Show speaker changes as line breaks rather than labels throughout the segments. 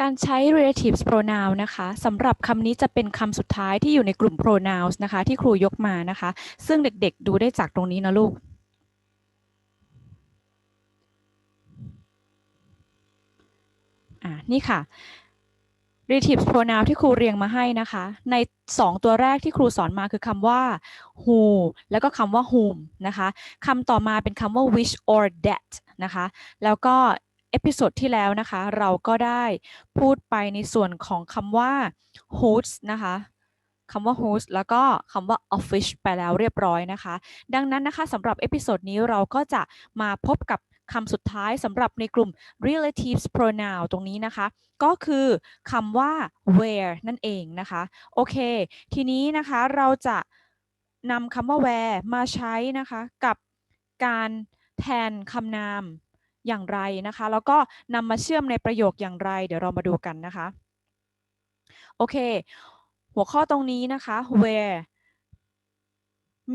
การใช้ relatives pronoun นะคะสำหรับคำนี้จะเป็นคำสุดท้ายที่อยู่ในกลุ่ม pronouns นะคะ ที่ครูยกมานะคะ ซึ่งเด็กๆ ดูได้จากตรงนี้นะลูก อ่านี่ค่ะ relatives pronoun ที่ครูเรียงมาให้นะคะ ใน 2 ตัวแรกที่ครูสอนมาคือคำว่า who แล้วก็คำว่า whom นะคะคำต่อมาเป็นคำว่า which or that นะคะ แล้วก็ เอพิโซดที่แล้วนะคะ เราก็ได้พูดไปในส่วนของคำว่า whose นะคะคำว่า whose แล้วก็คำว่า of which ไปแล้วเรียบร้อยนะคะ ดังนั้นนะคะสำหรับเอพิโซดนี้เราก็จะมาพบกับคำสุดท้ายสำหรับในกลุ่ม relatives pronoun ตรงนี้นะคะ ก็คือคำว่า where นั่นเองนะคะ โอเค ทีนี้นะคะเราจะนำคำว่า where มาใช้นะคะ กับการแทนคำนาม อย่างไรนะคะ แล้วก็นำมาเชื่อมในประโยคอย่างไร เดี๋ยวเรามาดูกันนะคะ โอเค หัวข้อตรงนี้นะคะ where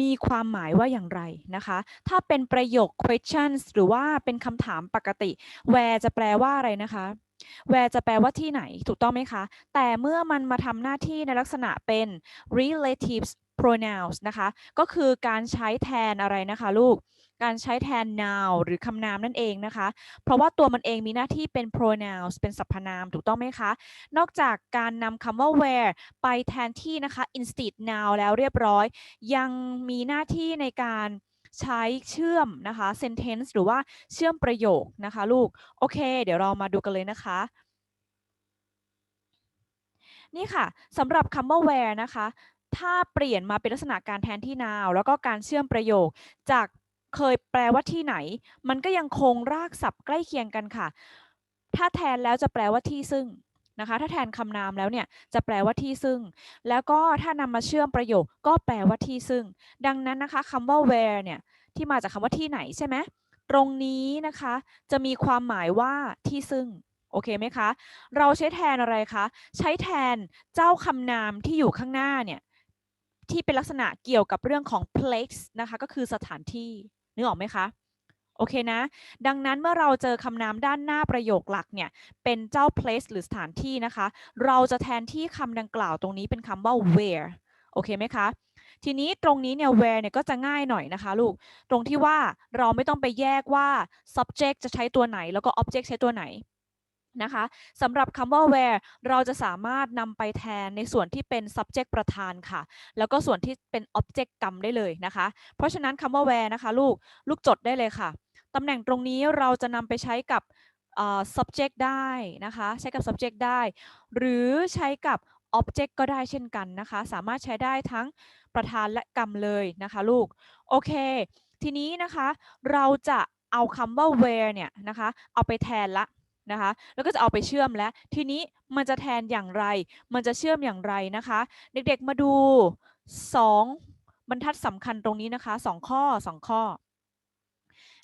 มีความหมายว่าอย่างไรนะคะ ถ้าเป็นประโยค questions หรือว่าเป็นคำถามปกติ where จะแปลว่าอะไรนะคะ where จะแปลว่าที่ไหน ถูกต้องไหมคะ แต่เมื่อมันมาทำหน้าที่ในลักษณะเป็น relatives pronouns นะคะ ก็คือการใช้แทนอะไรนะคะลูก การใช้แทน noun หรือคำนามนั่นเองนะคะ เพราะว่าตัวมันเองมีหน้าที่เป็น pronouns เป็นสรรพนามถูกต้องไหมคะ นอกจากการนำคำว่า where ไปแทนที่นะคะ instead noun แล้วเรียบร้อย ยังมีหน้าที่ในการใช้เชื่อมนะคะ sentence หรือว่าเชื่อมประโยคนะคะลูก โอเค เดี๋ยวเรามาดูกันเลยนะคะ นี่ค่ะสำหรับคำว่า where นะคะ ถ้าเปลี่ยนมาเป็นลักษณะการแทนที่ now แล้วก็การเชื่อมประโยค จากเคยแปลว่าที่ไหน มันก็ยังคงรากศัพท์ใกล้เคียงกันค่ะ ถ้าแทนแล้วจะแปลว่าที่ซึ่งนะคะ ถ้าแทนคำนามแล้วเนี่ยจะแปลว่าที่ซึ่ง แล้วก็ถ้านำมาเชื่อมประโยคก็แปลว่าที่ซึ่ง ดังนั้นนะคะคำว่า where เนี่ยที่มาจากคำว่าที่ไหนใช่ไหมตรงนี้นะคะจะมีความหมายว่าที่ซึ่งโอเคไหมคะ เราใช้แทนอะไรคะ ใช้แทนเจ้าคำนามที่อยู่ข้างหน้าเนี่ย ที่เป็นลักษณะเกี่ยวกับเรื่องของ place นะคะ ก็คือสถานที่นึกออกไหมคะ โอเคนะ ดังนั้นเมื่อเราเจอคำนามด้านหน้าประโยคหลักเนี่ย เป็นเจ้า place หรือสถานที่นะคะ เราจะแทนที่คำดังกล่าวตรงนี้เป็นคำว่า where โอเคไหมคะ ทีนี้ตรงนี้เนี่ย where เนี่ยก็จะง่ายหน่อยนะคะลูก ตรงที่ว่าเราไม่ต้องไปแยกว่า subject จะใช้ตัวไหน แล้วก็ object ใช้ตัวไหน นะคะสำหรับคำว่า where เราจะสามารถนำไปแทนในส่วนที่เป็น subject ประธานค่ะ แล้วก็ส่วนที่เป็น object กรรมได้เลยนะคะ เพราะฉะนั้นคำว่า where นะคะลูก ลูกจดได้เลยค่ะ ตำแหน่งตรงนี้เราจะนำไปใช้กับ subject ได้นะคะ ใช้กับ subject ได้ หรือใช้กับ object ก็ได้เช่นกันนะคะ สามารถใช้ได้ทั้งประธานและกรรมเลยนะคะลูก โอเค ทีนี้นะคะเราจะเอาคำว่า where เนี่ยนะคะ เอาไปแทนละ นะคะ แล้วก็จะเอาไปเชื่อมแล้ว ทีนี้มันจะแทนอย่างไร มันจะเชื่อมอย่างไรนะคะ เด็กๆมาดู 2 บรรทัดสำคัญตรงนี้นะคะ 2 ข้อ 2 ข้อ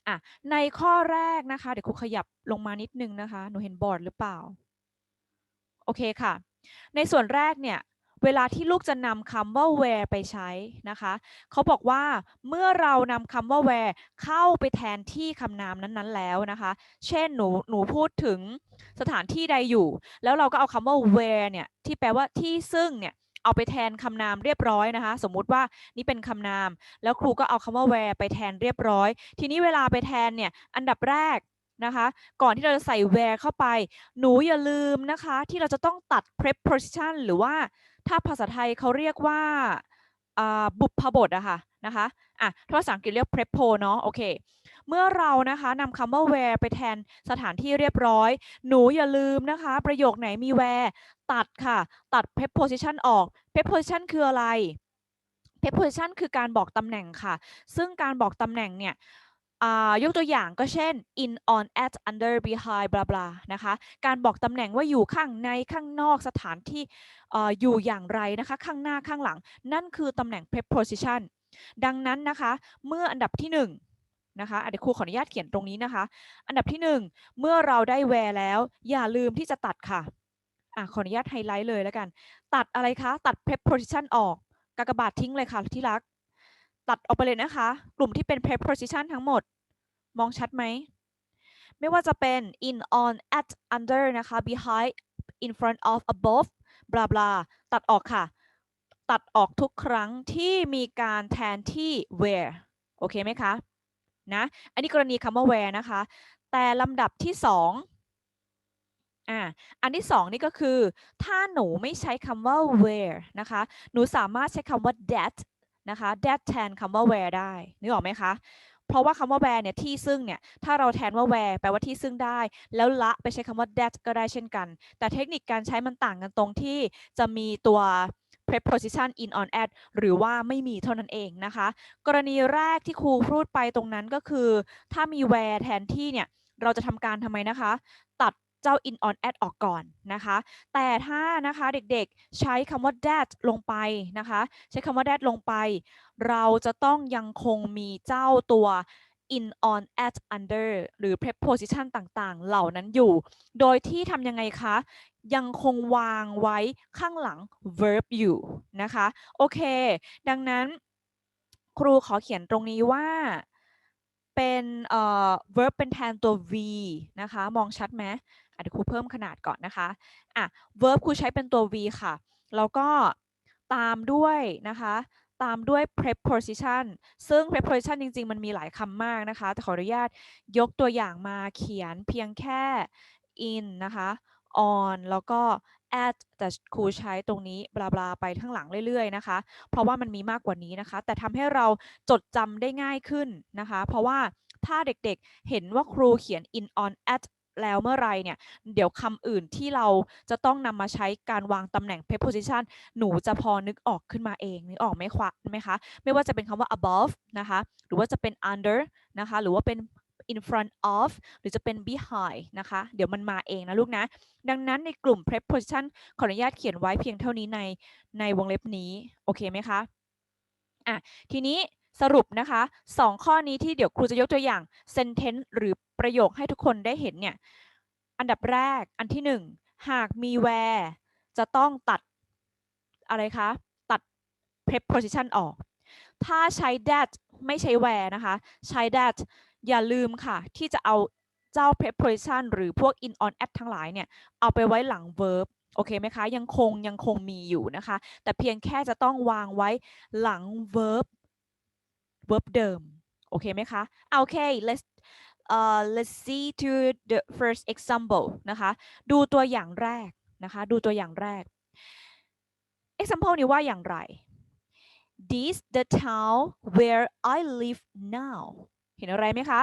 อะในข้อแรกนะคะ เดี๋ยวครูขยับลงมานิดนึงนะคะ หนูเห็นบอร์ดหรือเปล่า โอเคค่ะ ในส่วนแรกเนี่ย เวลาที่ลูกจะนำคำว่า where ไปใช้นะคะเขาบอกว่าเมื่อเรานำคำว่า where เข้าไปแทนที่คำนามนั้นๆแล้วนะคะ เช่นหนูหนูพูดถึงสถานที่ใดอยู่ แล้วเราก็เอาคำว่า where เนี่ยที่แปลว่าที่ซึ่งเนี่ยเอาไปแทนคำนามเรียบร้อยนะคะ สมมุติว่านี่เป็นคำนาม แล้วครูก็เอาคำว่า where ไปแทนเรียบร้อย ทีนี้เวลาไปแทนเนี่ยอันดับแรก นะคะ ก่อนที่เราจะใส่ where เข้าไป หนูอย่าลืมนะคะ ที่เราจะต้องตัด preposition หรือว่าถ้าภาษาไทยเขาเรียกว่าบุพบทอะค่ะนะคะอะภาษาอังกฤษเรียก prepo เนาะโอเค เมื่อเรานะคะนำคำว่า where ไปแทนสถานที่เรียบร้อย หนูอย่าลืมนะคะ ประโยคไหนมี where ตัดค่ะ ตัด preposition ออก preposition คืออะไร preposition คือการบอกตำแหน่งค่ะ ซึ่งการบอกตำแหน่งเนี่ย ยกตัวอย่างก็เช่น in on at under behind blah blah นะคะ การบอกตำแหน่งว่าอยู่ข้างในข้างนอกสถานที่ออยู่อย่างไรนะคะ ข้างหน้าข้างหลัง นั่นคือตำแหน่ง preposition ดังนั้นนะคะ เมื่ออันดับที่ 1นะคะเดี๋ยวครูขออนุญาตเขียนตรงนี้นะคะ อันดับที่ 1 เมื่อเราได้ where แล้ว อย่าลืมที่จะตัดค่ะอะขออนุญาตไฮไลท์เลยแล้วกัน ตัดอะไรคะ ตัด preposition ออกกากบาททิ้งเลยค่ะที่รัก ตัดออกไปเลยนะคะ กลุ่มที่เป็น preposition ทั้งหมด มองชัดไหม ไม่ว่าจะเป็น in on at under นะคะ behind in front of above blah blah ตัดออกค่ะ ตัดออกทุกครั้งที่มีการแทนที่ where โอเคไหมคะ นะ อันนี้กรณีคำว่า where นะคะ แต่ลำดับที่สองอ่า อันที่สองนี่ก็คือ ถ้าหนูไม่ใช้คำว่า where นะคะ หนูสามารถใช้คำว่า that นะคะ that แทนคำว่า where ได้ นึกออกไหมคะ เพราะว่าคำว่า where เนี่ยที่ซึ่งเนี่ยถ้าเราแทนว่า where แปลว่าที่ซึ่งได้ แล้วละไปใช้คำว่า that ก็ได้เช่นกัน แต่เทคนิคการใช้มันต่างกันตรงที่จะมีตัว preposition in on at หรือว่าไม่มีเท่านั้นเองนะคะ กรณีแรกที่ครูพูดไปตรงนั้นก็คือ ถ้ามี where แทนที่เนี่ยเราจะทำการทำไมนะคะ ตัด เจ้า in on at ออกก่อนนะคะ แต่ถ้านะคะเด็กๆใช้คำว่า that ลงไปนะคะ ใช้คำว่า that ลงไป เราจะต้องยังคงมีเจ้าตัว in on at under หรือ preposition ต่างๆ เหล่านั้นอยู่ โดยที่ทำยังไงคะ ยังคงวางไว้ข้างหลัง verb อยู่นะคะ โอเค ดังนั้นครูขอเขียนตรงนี้ว่า เป็นเอ่อ verb เป็นแทนตัว v นะคะ มองชัดไหมอะเดี๋ยวครูเพิ่มขนาดก่อนนะคะอะ verb ครูใช้เป็นตัว v ค่ะ แล้วก็ตามด้วยนะคะ ตามด้วย preposition ซึ่ง preposition จริง ๆ มันมีหลายคำมากนะคะ แต่ขออนุญาตยกตัวอย่างมาเขียนเพียงแค่ in นะคะ on แล้วก็ at แต่ครูใช้ตรงนี้บลาบลาไปข้างหลังเรื่อยๆนะคะ เพราะว่ามันมีมากกว่านี้นะคะ แต่ทำให้เราจดจำได้ง่ายขึ้นนะคะ เพราะว่าถ้าเด็กๆเห็นว่าครูเขียน in on at แล้วเมื่อไรเนี่ย เดี๋ยวคำอื่นที่เราจะต้องนำมาใช้การวางตำแหน่ง preposition หนูจะพอนึกออกขึ้นมาเอง นึกออกไหมคะไหมคะ ไม่ว่าจะเป็นคำว่า above นะคะ หรือว่าจะเป็น under นะคะ หรือว่าเป็น in front of หรือจะเป็น behind นะคะ เดี๋ยวมันมาเองนะลูกนะ ดังนั้นในกลุ่ม preposition ขออนุญาตเขียนไว้เพียงเท่านี้ในในวงเล็บนี้ โอเคไหมคะอะทีนี้สรุปนะคะสองข้อนี้ที่เดี๋ยวครูจะยกตัวอย่าง sentence หรือประโยคให้ทุกคนได้เห็นเนี่ย อันดับแรกอันที่หนึ่งหากมี where จะต้องตัดอะไรคะ ตัด preposition ออก ถ้าใช้ that ไม่ใช้ where นะคะ ใช้ that อย่าลืมค่ะ ที่จะเอาเจ้า preposition หรือพวก in on at ทั้งหลายเนี่ย เอาไปไว้หลัง verb โอเคไหมคะ ยังคงยังคงมีอยู่นะคะ แต่เพียงแค่จะต้องวางไว้หลัง verb verb เดิม โอเคไหมคะอะโอเค let's uh, let's see to the first example นะคะ ดูตัวอย่างแรกนะคะ ดูตัวอย่างแรก example นี้ว่าอย่างไร this the town where I live now เห็นอะไรไหมคะ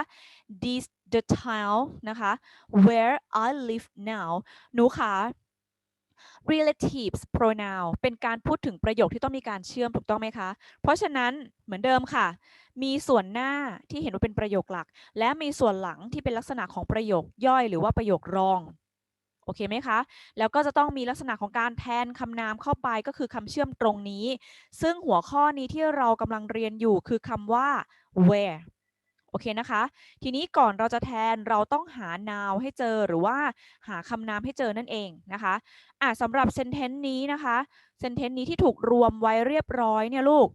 this the town นะคะ where I live now หนูคะ relatives pronoun เป็นการพูดถึงประโยคที่ต้องมีการเชื่อมถูกต้องไหมคะ เพราะฉะนั้นเหมือนเดิมค่ะ มีส่วนหน้าที่เห็นว่าเป็นประโยคหลัก และมีส่วนหลังที่เป็นลักษณะของประโยคย่อยหรือว่าประโยครองโอเคไหมคะ แล้วก็จะต้องมีลักษณะของการแทนคำนามเข้าไปก็คือคำเชื่อมตรงนี้ ซึ่งหัวข้อนี้ที่เรากำลังเรียนอยู่คือคำว่า where โอเคนะคะ ทีนี้ก่อนเราจะแทนเราต้องหา noun ให้เจอหรือว่าหาคำนามให้เจอนั่นเองนะคะอะสำหรับ sentence นี้นะคะ sentence นี้ที่ถูกรวมไว้เรียบร้อยเนี่ยลูก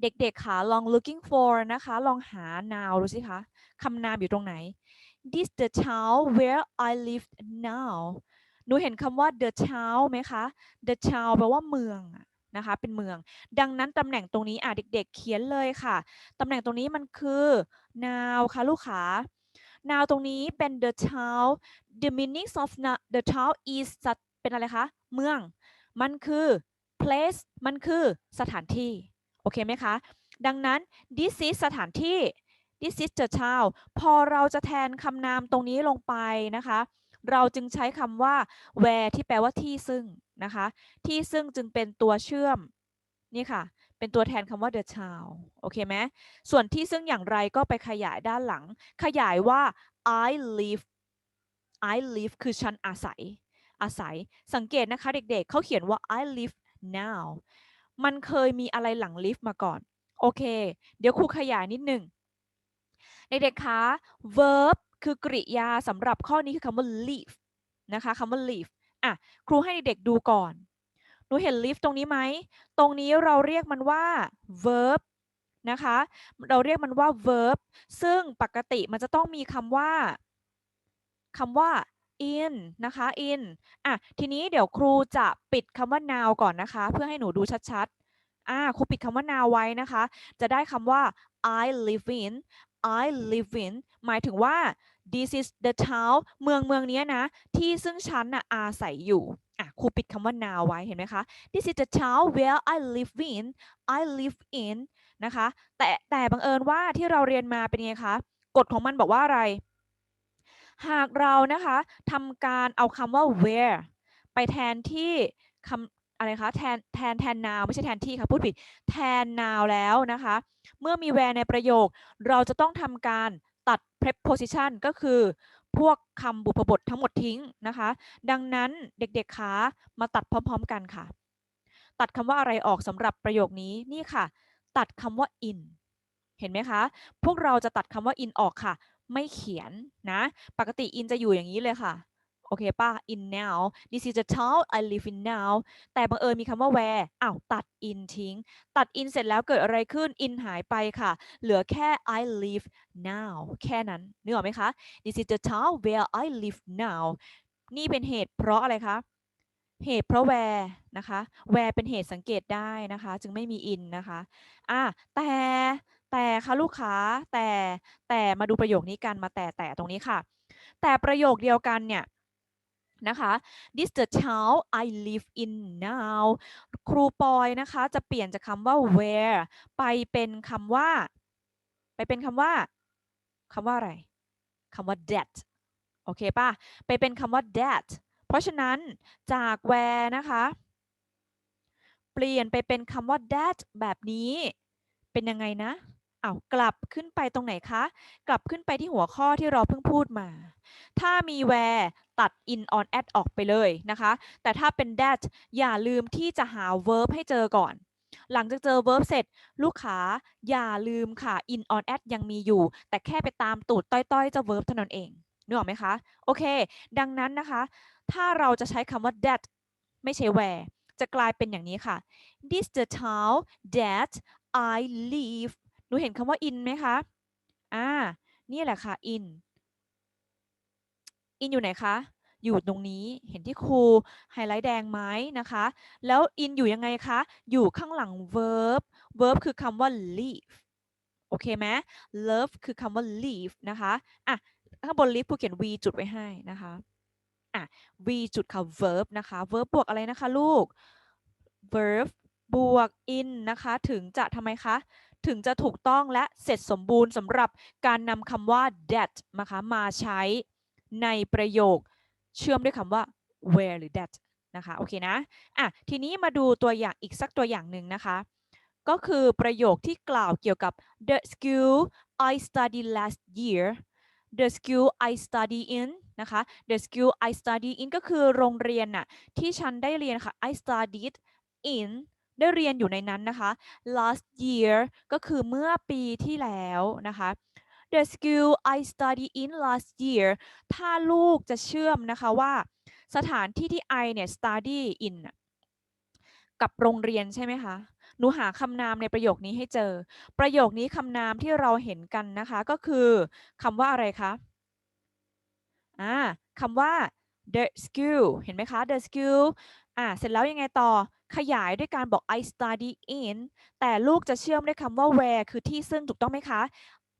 เด็กๆค่ะลอง looking for นะคะ ลองหา noun ดูสิคะคำนามอยู่ตรงไหน this the town where I live now หนูเห็นคำว่า the town ไหมคะ the town แปลว่าเมืองอะ นะคะ เป็นเมือง ดังนั้นตำแหน่งตรงนี้อะเด็ก ๆ เขียนเลยค่ะตำแหน่งตรงนี้มันคือ now ค่ะลูกค้า now ตรงนี้เป็น the town the meaning of na- the town is เป็นอะไรคะ เมือง มันคือ place มันคือสถานที่ โอเคไหมคะ ดังนั้น this is สถานที่ this is the town พอเราจะแทนคำนามตรงนี้ลงไปนะคะ เราจึงใช้คำว่า where ที่แปลว่าที่ซึ่ง นะคะ ที่ซึ่งจึงเป็นตัวเชื่อมนี่ค่ะ เป็นตัวแทนคำว่า the town โอเคไหมส่วนที่ซึ่งอย่างไรก็ไปขยายด้านหลัง ขยายว่า I live I live คือฉันอาศัย อาศัย สังเกตนะคะเด็กๆ เขาเขียนว่า I live now มันเคยมีอะไรหลัง live มาก่อน โอเค เดี๋ยวครูขยายนิดหนึ่งเด็กๆคะ verb คือกริยาสำหรับข้อนี้คือคำว่า live นะคะคำว่า live อะครูให้เด็กดูก่อน หนูเห็น live ตรงนี้ไหม ตรงนี้เราเรียกมันว่า verb นะคะ เราเรียกมันว่า verb ซึ่งปกติมันจะต้องมีคำว่าคำว่า in นะคะ in อะ ทีนี้เดี๋ยวครูจะปิดคำว่า now ก่อนนะคะ เพื่อให้หนูดูชัดๆ อ่าครูปิดคำว่า now ไว้นะคะ จะได้คำว่า I live in I live in หมายถึงว่า this is the town เมืองเมืองนี้นะ ที่ซึ่งฉันน่ะอาศัยอยู่อะครูปิดคำว่า now ไว้เห็นไหมคะ this is the town where I live in I live in นะคะ แต่แต่บังเอิญว่าที่เราเรียนมาเป็นไงคะ กฎของมันบอกว่าอะไร หากเรานะคะทำการเอาคำว่า where ไปแทนที่คำอะไรคะแทนแทนแทน now ไม่ใช่แทนที่ค่ะพูดผิดแทน now แล้วนะคะ เมื่อมี where ในประโยค เราจะต้องทำการ ตัด preposition ก็คือพวกคำบุพบททั้งหมดทิ้งนะคะ ดังนั้นเด็กๆคะมาตัดพร้อมๆกันค่ะ ตัดคำว่าอะไรออกสำหรับประโยคนี้นี่ค่ะ ตัดคำว่า in เห็นไหมคะ พวกเราจะตัดคำว่า in ออกค่ะ ไม่เขียนนะ ปกติ in จะอยู่อย่างนี้เลยค่ะ โอเคป่ะ in now this is the town I live in now แต่บังเอิญมีคำว่า where อ้าวตัด in ทิ้ง ตัด in เสร็จแล้วเกิดอะไรขึ้น in หายไปค่ะ เหลือแค่ I live now แค่นั้นนึกออกไหมคะ this is the town where I live now นี่เป็นเหตุเพราะอะไรคะ เหตุเพราะ where นะคะ where เป็นเหตุสังเกตได้นะคะ จึงไม่มี in นะคะอะแต่แต่ค่ะลูกค้าแต่แต่มาดูประโยคนี้กันมาแต่แต่ตรงนี้ค่ะ แต่ประโยคเดียวกันเนี่ย นะคะ this the town I live in now ครูปอยนะคะจะเปลี่ยนจากคำว่า where ไปเป็นคำว่า ไปเป็นคำว่าคำว่าอะไรคำว่า that โอเคป่ะ ไปเป็นคำว่า that เพราะฉะนั้นจาก where นะคะ เปลี่ยนไปเป็นคำว่า that แบบนี้ เป็นยังไงนะอ้าวกลับขึ้นไปตรงไหนคะ กลับขึ้นไปที่หัวข้อที่เราเพิ่งพูดมา ถ้ามี where ตัด in on at ออกไปเลยนะคะ แต่ถ้าเป็น that อย่าลืมที่จะหา verb ให้เจอก่อน หลังจากเจอ verb เสร็จ ลูกค้าอย่าลืมค่ะ in on at ยังมีอยู่ แต่แค่ไปตามตูดต้อยๆเจ้า verb เท่านั้นเองนึกออกไหมคะ โอเค ดังนั้นนะคะ ถ้าเราจะใช้คำว่า that ไม่ใช่ where จะกลายเป็นอย่างนี้ค่ะ this the town that I live หนูเห็นคำว่า in ไหมคะ อ่า นี่แหละค่ะ in in อยู่ไหนคะ อยู่ตรงนี้เห็นที่ครูไฮไลท์แดงไหมนะคะ แล้ว in อยู่ยังไงคะ อยู่ข้างหลัง verb verb คือคำว่า live โอเคไหม love คือคำว่า live นะคะอะข้างบน live ผู้เขียน v จุดไว้ให้นะคะอะ v จุดค่ะ verb นะคะ verb บวกอะไรนะคะลูก verb บวก in นะคะ ถึงจะทำไมคะ ถึงจะถูกต้องและเสร็จสมบูรณ์สำหรับการนำคำว่า that นะคะมาใช้ ในประโยคเชื่อมด้วยคำว่า where หรือ that นะคะโอเคนะอะทีนี้มาดูตัวอย่างอีกสักตัวอย่างหนึ่งนะคะ ก็คือประโยคที่กล่าวเกี่ยวกับ the school I studied last year the school I study in นะคะ the school I study in ก็คือโรงเรียนน่ะที่ฉันได้เรียนค่ะ I studied in ได้เรียนอยู่ในนั้นนะคะ last year ก็คือเมื่อปีที่แล้วนะคะ the school I study in last year ถ้าลูกจะเชื่อมนะคะว่าสถานที่ที่ I เนี่ย study in กับโรงเรียนใช่ไหมคะ หนูหาคำนามในประโยคนี้ให้เจอ ประโยคนี้คำนามที่เราเห็นกันนะคะก็คือคำว่าอะไรคะอ่าคำว่า the school เห็นไหมคะ the school อ่าเสร็จแล้วยังไงต่อขยายด้วยการบอก I study in แต่ลูกจะเชื่อมด้วยคำว่า where คือที่ซึ่งถูกต้องไหมคะ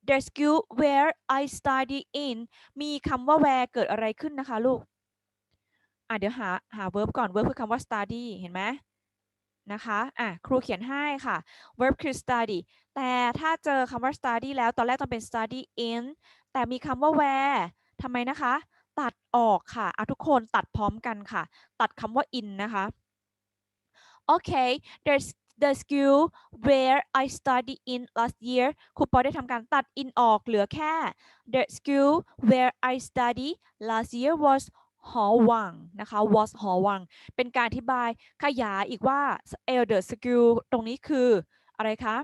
the school where I study in มีคำว่า where เกิดอะไรขึ้นนะคะลูก อะเดี๋ยวหาหา verb ก่อน verb คือคำว่า study เห็นไหมนะคะ อะ ครูเขียนให้ค่ะ verb คือ study แต่ถ้าเจอคำว่า study แล้ว ตอนแรกต้องเป็น study in แต่มีคำว่า where ทำไมนะคะ ตัดออกค่ะอะทุกคนตัดพร้อมกันค่ะ ตัดคำว่า in นะคะโอเค there's the school where I study in last year ครูปอได้ทำการตัด in ออกเหลือแค่ the school where I study last year was หอวังนะคะ was หอวัง เป็นการอธิบายขยายอีกว่า elder school ตรงนี้คืออะไรคะ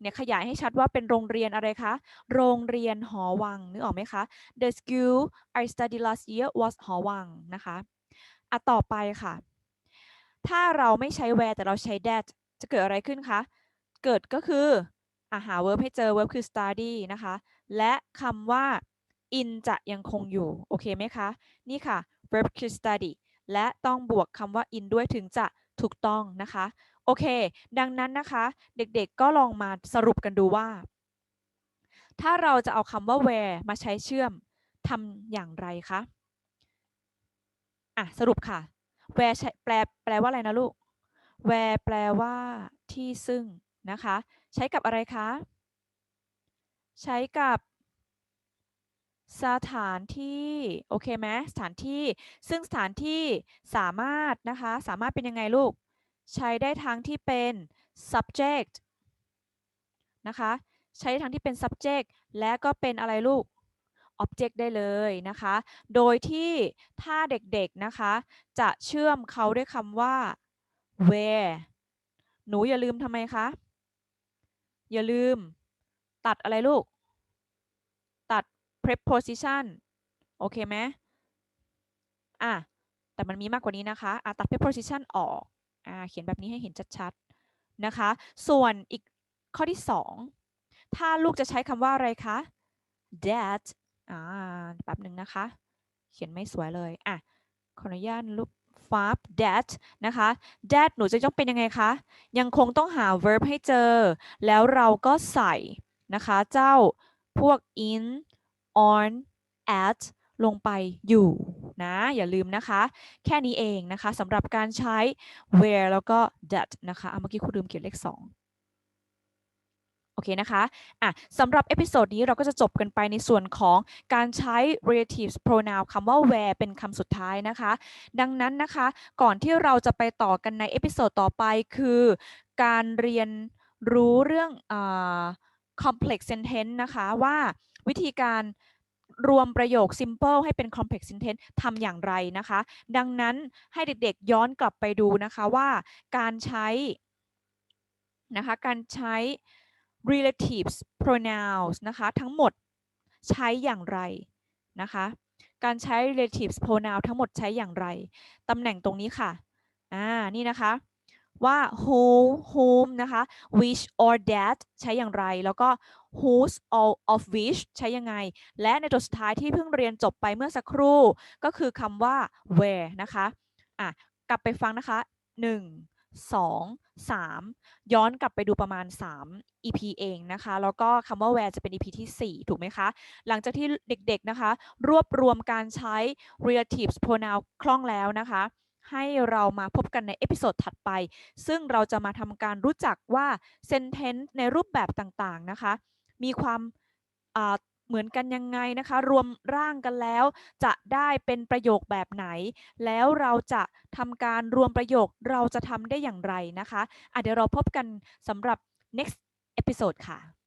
เนี่ยขยายให้ชัดว่าเป็นโรงเรียนอะไรคะ โรงเรียนหอวังนึกออกไหมคะ The school I studied last year was หอวังนะคะ อะต่อไปค่ะ ถ้าเราไม่ใช้ where แต่เราใช้ that จะเกิดอะไรขึ้นคะ เกิดก็คืออะหา verb ให้เจอ verb คือ study นะคะ และคำว่า in จะยังคงอยู่ โอเคไหมคะ นี่ค่ะ verb to study และต้องบวกคำว่า in ด้วยถึงจะถูกต้องนะคะ โอเค ดังนั้นนะคะ เด็กๆก็ลองมาสรุปกันดูว่า ถ้าเราจะเอาคำว่า where มาใช้เชื่อมทำอย่างไรคะ อะ สรุปค่ะ where แปลแปลว่าอะไรนะลูก where แปลว่าที่ซึ่งนะคะ ใช้กับอะไรคะ ใช้กับสถานที่ โอเคไหมสถานที่ ซึ่งสถานที่สามารถนะคะ สามารถเป็นยังไงลูก ใช้ได้ทั้งที่เป็น subject นะคะ ใช้ทั้งที่เป็น subject และก็เป็นอะไรลูก object ได้เลยนะคะ โดยที่ถ้าเด็กๆนะคะ จะเชื่อมเขาด้วยคำว่า where หนูอย่าลืมทำไมคะ อย่าลืม ตัดอะไรลูก ตัด preposition โอเคไหมอะ แต่มันมีมากกว่านี้นะคะอะตัด preposition ออกอ่าเขียนแบบนี้ให้เห็นชัดๆ นะคะ ส่วนอีกข้อที่ 2 ถ้าลูกจะใช้คำว่าอะไรคะ that อ่าแป๊บหนึ่งนะคะ เขียนไม่สวยเลย อะ ขออนุญาตลูก ฟับ that นะคะ that หนูจะต้องเป็นยังไงคะ ยังคงต้องหา verb ให้เจอ แล้วเราก็ใส่นะคะ เจ้าพวก in on at ลงไปอยู่นะอย่าลืมนะคะ แค่นี้เองนะคะสำหรับการใช้ where แล้วก็ that นะคะเอาเมื่อกี้ครูลืมเขียนเลข 2 โอเคนะคะ อะสำหรับเอพิโซดนี้เราก็จะจบกันไปในส่วนของการใช้ relative pronoun คำว่า where เป็นคำสุดท้ายนะคะ ดังนั้นนะคะ ก่อนที่เราจะไปต่อกันในเอพิโซดต่อไปคือการเรียนรู้เรื่องอ complex sentence นะคะว่าวิธีการรวมประโยค simple ให้เป็น complex sentence ทำอย่างไรนะคะ ดังนั้นให้เด็กๆย้อนกลับไปดูนะคะว่าการใช้นะคะการใช้ relatives pronouns นะคะ ทั้งหมดใช้อย่างไรนะคะ การใช้ relatives pronoun ทั้งหมดใช้อย่างไร ตำแหน่งตรงนี้ค่ะ อ่า นี่นะคะ ว่า who whom นะคะ which or that ใช้อย่างไร แล้วก็ whose all of which ใช้ยังไง และในตัวสุดท้ายที่เพิ่งเรียนจบไปเมื่อสักครู่ ก็คือคำว่า where นะคะ อะ กลับไปฟังนะคะ 1 2 3 ย้อนกลับไปดูประมาณ 3 EP เองนะคะ แล้วก็คำว่า where จะเป็น EP ที่ 4 ถูกไหมคะ หลังจากที่เด็กๆนะคะ รวบรวมการใช้ relatives pronoun คล่องแล้วนะคะ ให้เรามาพบกันในเอพิโซดถัดไป ซึ่งเราจะมาทำการรู้จักว่า sentence ในรูปแบบต่างๆนะคะ มีความ เหมือนกันยังไงนะคะ รวมร่างกันแล้ว จะได้เป็นประโยคแบบไหน แล้วเราจะทำการรวมประโยคเราจะทำได้อย่างไรนะคะอะเดี๋ยวเราพบกันสำหรับ next episode ค่ะ